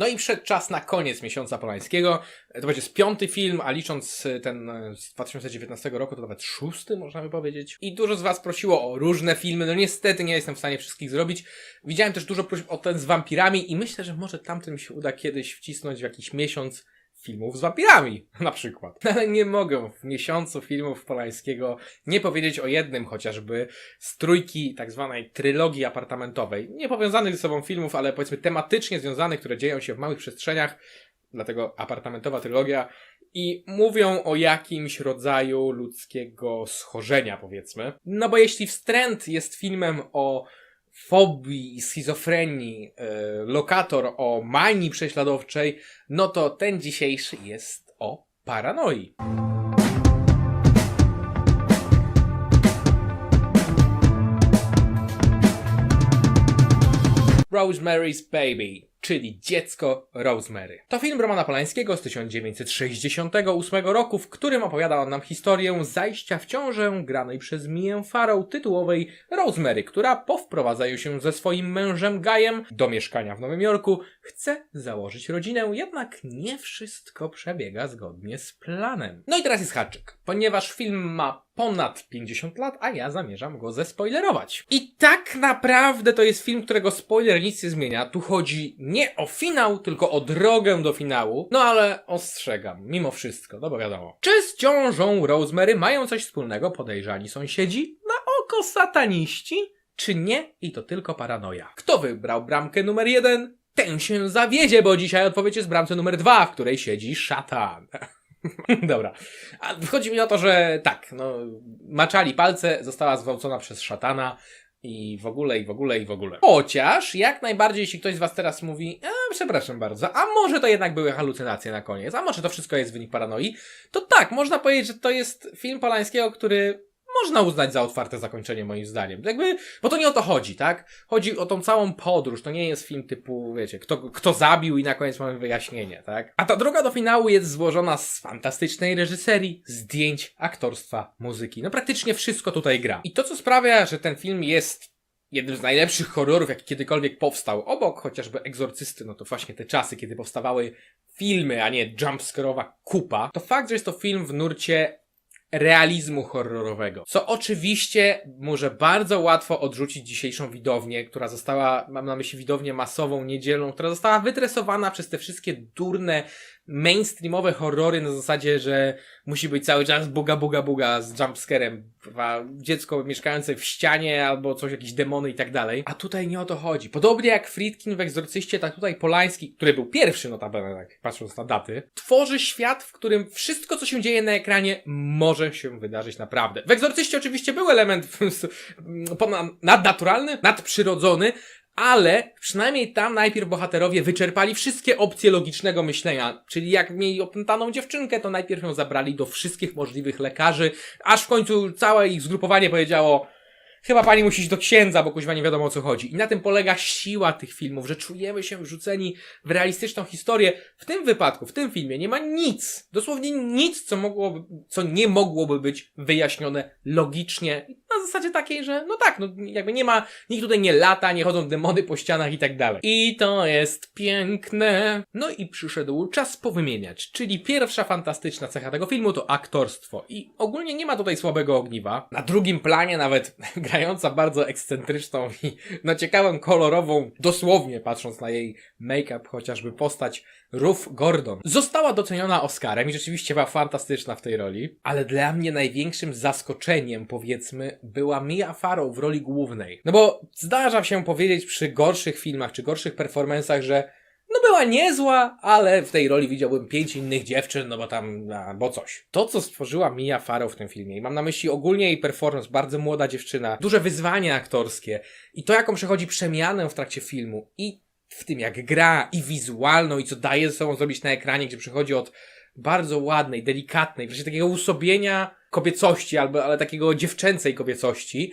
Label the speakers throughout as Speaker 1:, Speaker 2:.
Speaker 1: No i przed czas na koniec miesiąca polańskiego. To będzie piąty film, a licząc y, ten y, z 2019 roku, to nawet szósty, można by powiedzieć. I dużo z was prosiło o różne filmy. No niestety nie jestem w stanie wszystkich zrobić. Widziałem też dużo prośb o ten z wampirami i myślę, że może tamtym się uda kiedyś wcisnąć w jakiś miesiąc filmów z wampirami, na przykład. Ale nie mogę w miesiącu filmów Polańskiego nie powiedzieć o jednym chociażby z trójki tak zwanej trylogii apartamentowej. Nie powiązanych ze sobą filmów, ale powiedzmy tematycznie związanych, które dzieją się w małych przestrzeniach, dlatego apartamentowa trylogia i mówią o jakimś rodzaju ludzkiego schorzenia, powiedzmy. No bo jeśli Wstręt jest filmem o fobii i schizofrenii, e, lokator o manii prześladowczej, no to ten dzisiejszy jest o paranoi. Rosemary's Baby, czyli Dziecko Rosemary. To film Romana Polańskiego z 1968 roku, w którym opowiada on nam historię zajścia w ciążę granej przez Mię Farrow tytułowej Rosemary, która po wprowadzeniu się ze swoim mężem Gajem do mieszkania w Nowym Jorku chce założyć rodzinę, jednak nie wszystko przebiega zgodnie z planem. No i teraz jest haczyk. Ponieważ film ma ponad 50 lat, a ja zamierzam go zespoilerować. I tak naprawdę to jest film, którego spoiler nic nie zmienia. Tu chodzi nie o finał, tylko o drogę do finału. No ale ostrzegam, mimo wszystko, no bo wiadomo. Czy z ciążą Rosemary mają coś wspólnego podejrzani sąsiedzi? Na oko sataniści? Czy nie? I to tylko paranoja. Kto wybrał bramkę numer jeden? Ten się zawiedzie, bo dzisiaj odpowiedź jest bramce numer dwa, w której siedzi szatan. Dobra. A chodzi mi o to, że tak, no, maczali palce, została zwałcona przez szatana i w ogóle, i w ogóle, i w ogóle. Chociaż, jak najbardziej, jeśli ktoś z was teraz mówi, a, przepraszam bardzo, a może to jednak były halucynacje na koniec, a może to wszystko jest wynik paranoi, to tak, można powiedzieć, że to jest film Polańskiego, który można uznać za otwarte zakończenie moim zdaniem. Jakby, bo to nie o to chodzi, tak? Chodzi o tą całą podróż. To nie jest film typu, wiecie, kto, kto zabił i na koniec mamy wyjaśnienie, tak? A ta droga do finału jest złożona z fantastycznej reżyserii, zdjęć, aktorstwa, muzyki. No praktycznie wszystko tutaj gra. I to, co sprawia, że ten film jest jednym z najlepszych horrorów, jaki kiedykolwiek powstał, obok chociażby Egzorcysty, no to właśnie te czasy, kiedy powstawały filmy, a nie jumpscare'owa kupa, to fakt, że jest to film w nurcie realizmu horrorowego. Co oczywiście może bardzo łatwo odrzucić dzisiejszą widownię, która została, mam na myśli widownię masową, niedzielną, która została wytresowana przez te wszystkie durne, mainstreamowe horrory na zasadzie, że musi być cały czas buga, buga, buga z jumpscarem, dziecko mieszkające w ścianie albo coś, jakieś demony i tak dalej. A tutaj nie o to chodzi. Podobnie jak Friedkin w Egzorcyście, tak tutaj Polański, który był pierwszy notabene, tak patrząc na daty, tworzy świat, w którym wszystko, co się dzieje na ekranie, może się wydarzyć naprawdę. W Egzorcyście oczywiście był element nadnaturalny, nadprzyrodzony, ale przynajmniej tam najpierw bohaterowie wyczerpali wszystkie opcje logicznego myślenia. Czyli jak mieli opętaną dziewczynkę, to najpierw ją zabrali do wszystkich możliwych lekarzy, aż w końcu całe ich zgrupowanie powiedziało Chyba pani musi iść do księdza, bo kuźwa nie wiadomo o co chodzi. I na tym polega siła tych filmów, że czujemy się wrzuceni w realistyczną historię. W tym wypadku, w tym filmie nie ma nic, dosłownie nic, co mogłoby, co nie mogłoby być wyjaśnione logicznie. Na zasadzie takiej, że no tak, no jakby nie ma, nikt tutaj nie lata, nie chodzą demony po ścianach i tak dalej. I to jest piękne. No i przyszedł czas powymieniać, czyli pierwsza fantastyczna cecha tego filmu to aktorstwo. I ogólnie nie ma tutaj słabego ogniwa. Na drugim planie nawet grająca bardzo ekscentryczną i no ciekawą, kolorową, dosłownie patrząc na jej make-up, chociażby postać Ruth Gordon. Została doceniona Oscarem i rzeczywiście była fantastyczna w tej roli, ale dla mnie największym zaskoczeniem, powiedzmy, była Mia Farrow w roli głównej. No bo zdarza się powiedzieć przy gorszych filmach, czy gorszych performansach, że no była niezła, ale w tej roli widziałbym pięć innych dziewczyn, no bo tam, bo coś. To, co stworzyła Mia Farrow w tym filmie, i mam na myśli ogólnie jej performance, bardzo młoda dziewczyna, duże wyzwanie aktorskie i to, jaką przechodzi przemianę w trakcie filmu i w tym, jak gra i wizualną i co daje ze sobą zrobić na ekranie, gdzie przychodzi od bardzo ładnej, delikatnej, wreszcie takiego usobienia kobiecości, albo, ale takiego dziewczęcej kobiecości,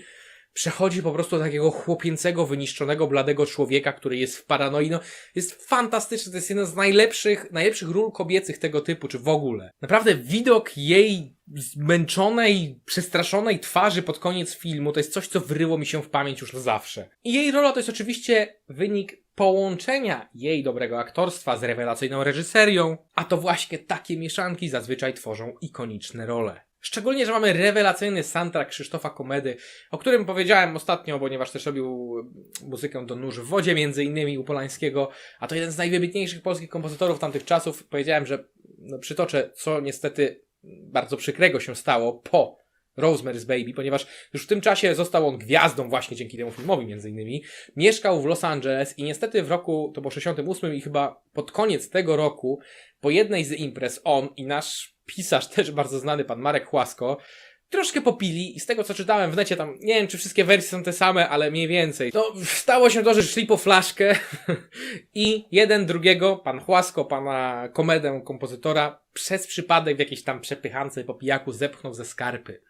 Speaker 1: przechodzi po prostu do takiego chłopięcego, wyniszczonego, bladego człowieka, który jest w paranoi. No, jest fantastyczny. To jest jedna z najlepszych, najlepszych ról kobiecych tego typu, czy w ogóle. Naprawdę widok jej zmęczonej, przestraszonej twarzy pod koniec filmu to jest coś, co wryło mi się w pamięć już na zawsze. I jej rola to jest oczywiście wynik połączenia jej dobrego aktorstwa z rewelacyjną reżyserią, a to właśnie takie mieszanki zazwyczaj tworzą ikoniczne role. Szczególnie, że mamy rewelacyjny soundtrack Krzysztofa Komedy, o którym powiedziałem ostatnio, ponieważ też robił muzykę do Nóż w wodzie, między innymi u Polańskiego, a to jeden z najwybitniejszych polskich kompozytorów tamtych czasów. Powiedziałem, że no, przytoczę, co niestety bardzo przykrego się stało po Rosemary's Baby, ponieważ już w tym czasie został on gwiazdą właśnie dzięki temu filmowi między innymi. Mieszkał w Los Angeles i niestety w roku, to było 68 i chyba pod koniec tego roku, po jednej z imprez on i nasz pisarz też bardzo znany, pan Marek Chłasko, troszkę popili i z tego co czytałem w necie tam, nie wiem czy wszystkie wersje są te same, ale mniej więcej. No stało się to, że szli po flaszkę i jeden drugiego, pan Chłasko, pana komedę, kompozytora, przez przypadek w jakiejś tam przepychance po pijaku zepchnął ze skarpy.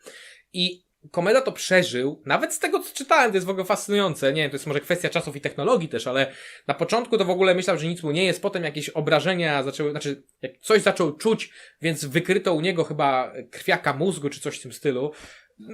Speaker 1: I Komeda to przeżył, nawet z tego co czytałem, to jest w ogóle fascynujące. Nie wiem, to jest może kwestia czasów i technologii też, ale na początku to w ogóle myślał, że nic mu nie jest, potem jakieś obrażenia zaczęły, znaczy coś zaczął czuć, więc wykryto u niego chyba krwiaka mózgu czy coś w tym stylu.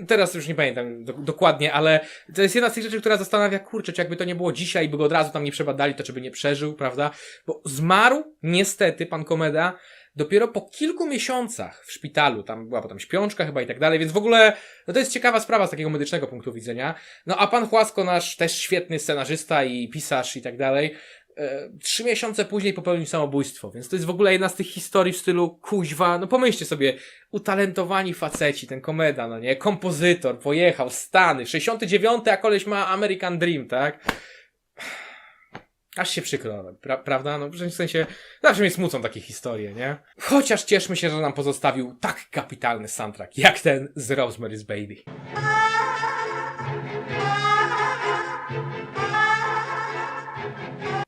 Speaker 1: Teraz już nie pamiętam do, dokładnie, ale to jest jedna z tych rzeczy, która zastanawia, kurczę, czy jakby to nie było dzisiaj, by go od razu tam nie przebadali, to czy by nie przeżył, prawda? Bo zmarł, niestety, pan Komeda, dopiero po kilku miesiącach w szpitalu, tam była potem śpiączka chyba i tak dalej, więc w ogóle, no to jest ciekawa sprawa z takiego medycznego punktu widzenia. No a pan Chłasko, nasz też świetny scenarzysta i pisarz i tak dalej, e, trzy miesiące później popełnił samobójstwo, więc to jest w ogóle jedna z tych historii w stylu kuźwa, no pomyślcie sobie, utalentowani faceci, ten komeda, no nie, kompozytor, pojechał, Stany, 69, a koleś ma American Dream, tak? Aż się przykro, pra prawda? No w sensie, zawsze mnie smucą takie historie, nie? Chociaż cieszmy się, że nam pozostawił tak kapitalny soundtrack, jak ten z Rosemary's Baby.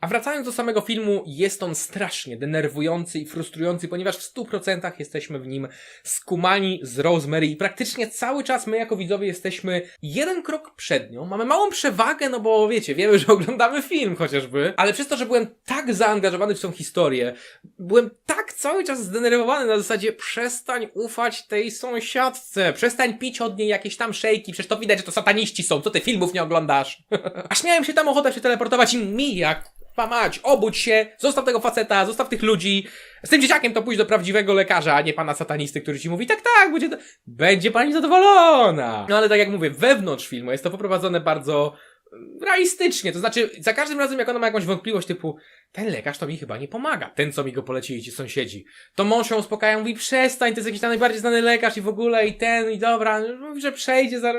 Speaker 1: A wracając do samego filmu, jest on strasznie denerwujący i frustrujący, ponieważ w 100% jesteśmy w nim skumani z Rosemary i praktycznie cały czas my jako widzowie jesteśmy jeden krok przed nią. Mamy małą przewagę, no bo wiecie, wiemy, że oglądamy film chociażby, ale przez to, że byłem tak zaangażowany w tą historię, byłem tak cały czas zdenerwowany na zasadzie przestań ufać tej sąsiadce, przestań pić od niej jakieś tam szejki, przecież to widać, że to sataniści są, co ty filmów nie oglądasz? Aż miałem się tam ochotę się teleportować i mi jak Pamać, obudź się, zostaw tego faceta, zostaw tych ludzi. Z tym dzieciakiem to pójdź do prawdziwego lekarza, a nie pana satanisty, który ci mówi, tak, tak, będzie, będzie pani zadowolona. No ale tak jak mówię, wewnątrz filmu jest to poprowadzone bardzo realistycznie. To znaczy, za każdym razem, jak ona ma jakąś wątpliwość typu, ten lekarz to mi chyba nie pomaga, ten, co mi go polecili ci sąsiedzi, to mąż ją uspokaja, mówi, przestań, to jest jakiś tam najbardziej znany lekarz i w ogóle, i ten, i dobra, mówi, że przejdzie za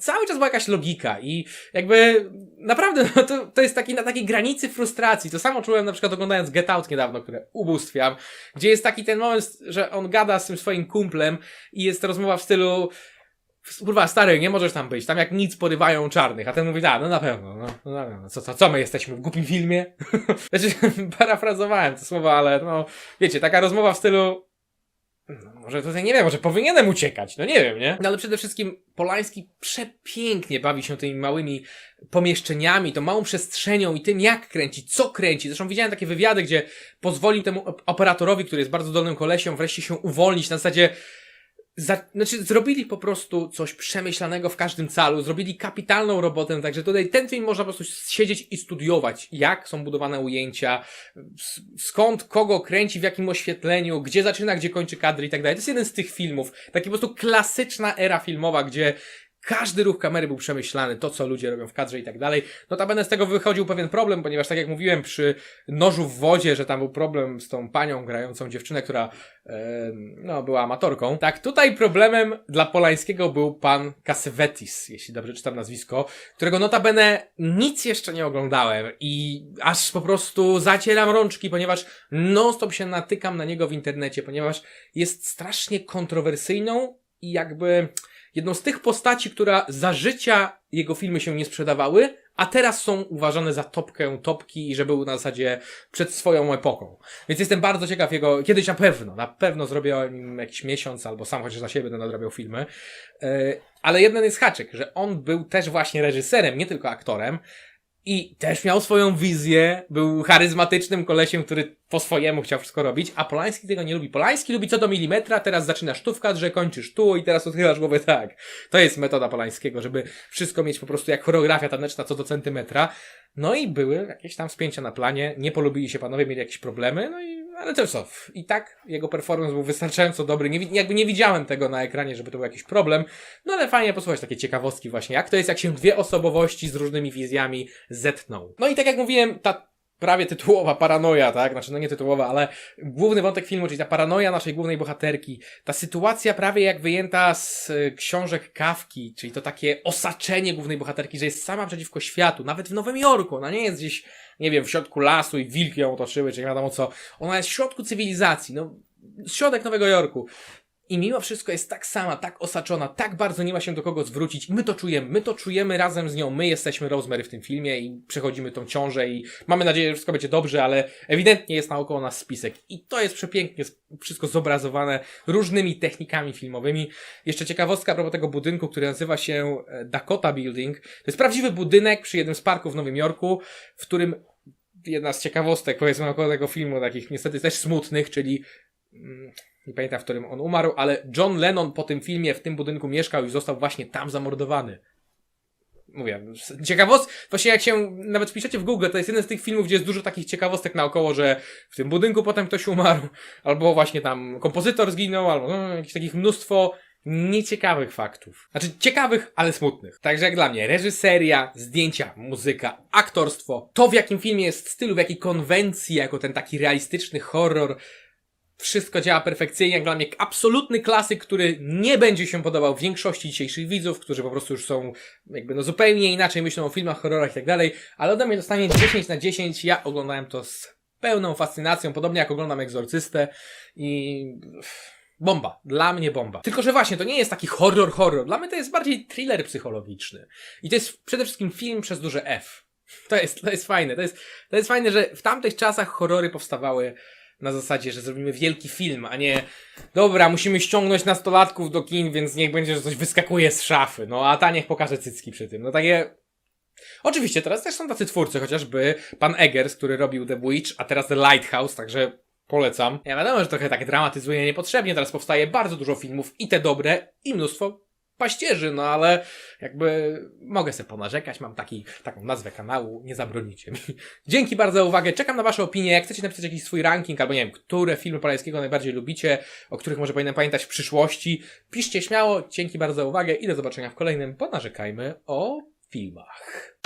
Speaker 1: cały czas była jakaś logika i jakby naprawdę no to, to jest taki na takiej granicy frustracji. To samo czułem na przykład oglądając Get Out niedawno, które ubóstwiam, gdzie jest taki ten moment, że on gada z tym swoim kumplem i jest rozmowa w stylu Kurwa, stary, nie możesz tam być. Tam jak nic porywają czarnych. A ten mówi, tak, no na pewno. No, no na pewno. Co, co, co my jesteśmy w głupim filmie? znaczy, parafrazowałem te słowa, ale no, wiecie, taka rozmowa w stylu no, może tutaj nie wiem, może powinienem uciekać, no nie wiem, nie? No ale przede wszystkim Polański przepięknie bawi się tymi małymi pomieszczeniami, tą małą przestrzenią i tym, jak kręci, co kręci. Zresztą widziałem takie wywiady, gdzie pozwolił temu operatorowi, który jest bardzo dolnym kolesią, wreszcie się uwolnić na zasadzie za, znaczy, zrobili po prostu coś przemyślanego w każdym calu, zrobili kapitalną robotę, także tutaj ten film można po prostu siedzieć i studiować, jak są budowane ujęcia, skąd kogo kręci, w jakim oświetleniu, gdzie zaczyna, gdzie kończy kadry i tak dalej. To jest jeden z tych filmów, taki po prostu klasyczna era filmowa, gdzie każdy ruch kamery był przemyślany, to co ludzie robią w kadrze i tak dalej. Notabene z tego wychodził pewien problem, ponieważ tak jak mówiłem przy nożu w wodzie, że tam był problem z tą panią grającą dziewczynę, która e, no, była amatorką. Tak, tutaj problemem dla Polańskiego był pan Cassavetes, jeśli dobrze czytam nazwisko, którego notabene nic jeszcze nie oglądałem i aż po prostu zacieram rączki, ponieważ non stop się natykam na niego w internecie, ponieważ jest strasznie kontrowersyjną i jakby jedną z tych postaci, która za życia jego filmy się nie sprzedawały, a teraz są uważane za topkę topki i że był na zasadzie przed swoją epoką. Więc jestem bardzo ciekaw jego, kiedyś na pewno, na pewno zrobię o nim jakiś miesiąc, albo sam chociaż na siebie będę nadrabiał filmy. Yy, ale jeden jest haczyk, że on był też właśnie reżyserem, nie tylko aktorem, I też miał swoją wizję, był charyzmatycznym kolesiem, który po swojemu chciał wszystko robić, a Polański tego nie lubi. Polański lubi co do milimetra, teraz zaczynasz tu w kadrze, kończysz tu i teraz odchylasz głowę tak. To jest metoda Polańskiego, żeby wszystko mieć po prostu jak choreografia taneczna co do centymetra. No i były jakieś tam spięcia na planie, nie polubili się panowie, mieli jakieś problemy, no i, ale to co, i tak jego performance był wystarczająco dobry, nie, jakby nie widziałem tego na ekranie, żeby to był jakiś problem, no ale fajnie posłuchać takie ciekawostki właśnie, jak to jest, jak się dwie osobowości z różnymi wizjami zetną. No i tak jak mówiłem, ta prawie tytułowa paranoja, tak? Znaczy, no nie tytułowa, ale główny wątek filmu, czyli ta paranoja naszej głównej bohaterki, ta sytuacja prawie jak wyjęta z y, książek Kawki, czyli to takie osaczenie głównej bohaterki, że jest sama przeciwko światu, nawet w Nowym Jorku, ona nie jest gdzieś, nie wiem, w środku lasu i wilki ją otoczyły, czy nie wiadomo co, ona jest w środku cywilizacji, no, środek Nowego Jorku. I mimo wszystko jest tak sama, tak osaczona, tak bardzo nie ma się do kogo zwrócić. My to czujemy, my to czujemy razem z nią. My jesteśmy Rosemary w tym filmie i przechodzimy tą ciążę i mamy nadzieję, że wszystko będzie dobrze, ale ewidentnie jest naokoło nas spisek. I to jest przepięknie wszystko zobrazowane różnymi technikami filmowymi. Jeszcze ciekawostka a propos tego budynku, który nazywa się e, Dakota Building. To jest prawdziwy budynek przy jednym z parków w Nowym Jorku, w którym jedna z ciekawostek, powiedzmy, około tego filmu, takich niestety też smutnych, czyli mm, nie pamiętam, w którym on umarł, ale John Lennon po tym filmie w tym budynku mieszkał i został właśnie tam zamordowany. Mówię, ciekawostek, właśnie jak się nawet wpiszecie w Google, to jest jeden z tych filmów, gdzie jest dużo takich ciekawostek naokoło, że w tym budynku potem ktoś umarł, albo właśnie tam kompozytor zginął, albo no, jakieś takich mnóstwo nieciekawych faktów. Znaczy ciekawych, ale smutnych. Także jak dla mnie, reżyseria, zdjęcia, muzyka, aktorstwo, to w jakim filmie jest stylu, w jakiej konwencji, jako ten taki realistyczny horror, wszystko działa perfekcyjnie, jak dla mnie absolutny klasyk, który nie będzie się podobał większości dzisiejszych widzów, którzy po prostu już są jakby no zupełnie inaczej myślą o filmach, horrorach i tak dalej, ale ode mnie dostanie 10 na 10, ja oglądałem to z pełną fascynacją, podobnie jak oglądam Egzorcystę i bomba, dla mnie bomba. Tylko, że właśnie, to nie jest taki horror, horror, dla mnie to jest bardziej thriller psychologiczny. I to jest przede wszystkim film przez duże F. To jest, to jest fajne, to jest, to jest fajne, że w tamtych czasach horrory powstawały na zasadzie, że zrobimy wielki film, a nie dobra, musimy ściągnąć nastolatków do kin, więc niech będzie, że coś wyskakuje z szafy, no a ta niech pokaże cycki przy tym. No takie... Oczywiście, teraz też są tacy twórcy, chociażby pan Eggers, który robił The Witch, a teraz The Lighthouse, także polecam. Ja wiadomo, że trochę tak dramatyzuje niepotrzebnie, teraz powstaje bardzo dużo filmów, i te dobre, i mnóstwo paścierzy, no ale jakby mogę sobie ponarzekać, mam taki, taką nazwę kanału, nie zabronicie mi. Dzięki bardzo za uwagę, czekam na wasze opinie, jak chcecie napisać jakiś swój ranking, albo nie wiem, które filmy Polańskiego najbardziej lubicie, o których może powinienem pamiętać w przyszłości, piszcie śmiało, dzięki bardzo za uwagę i do zobaczenia w kolejnym Ponarzekajmy o filmach.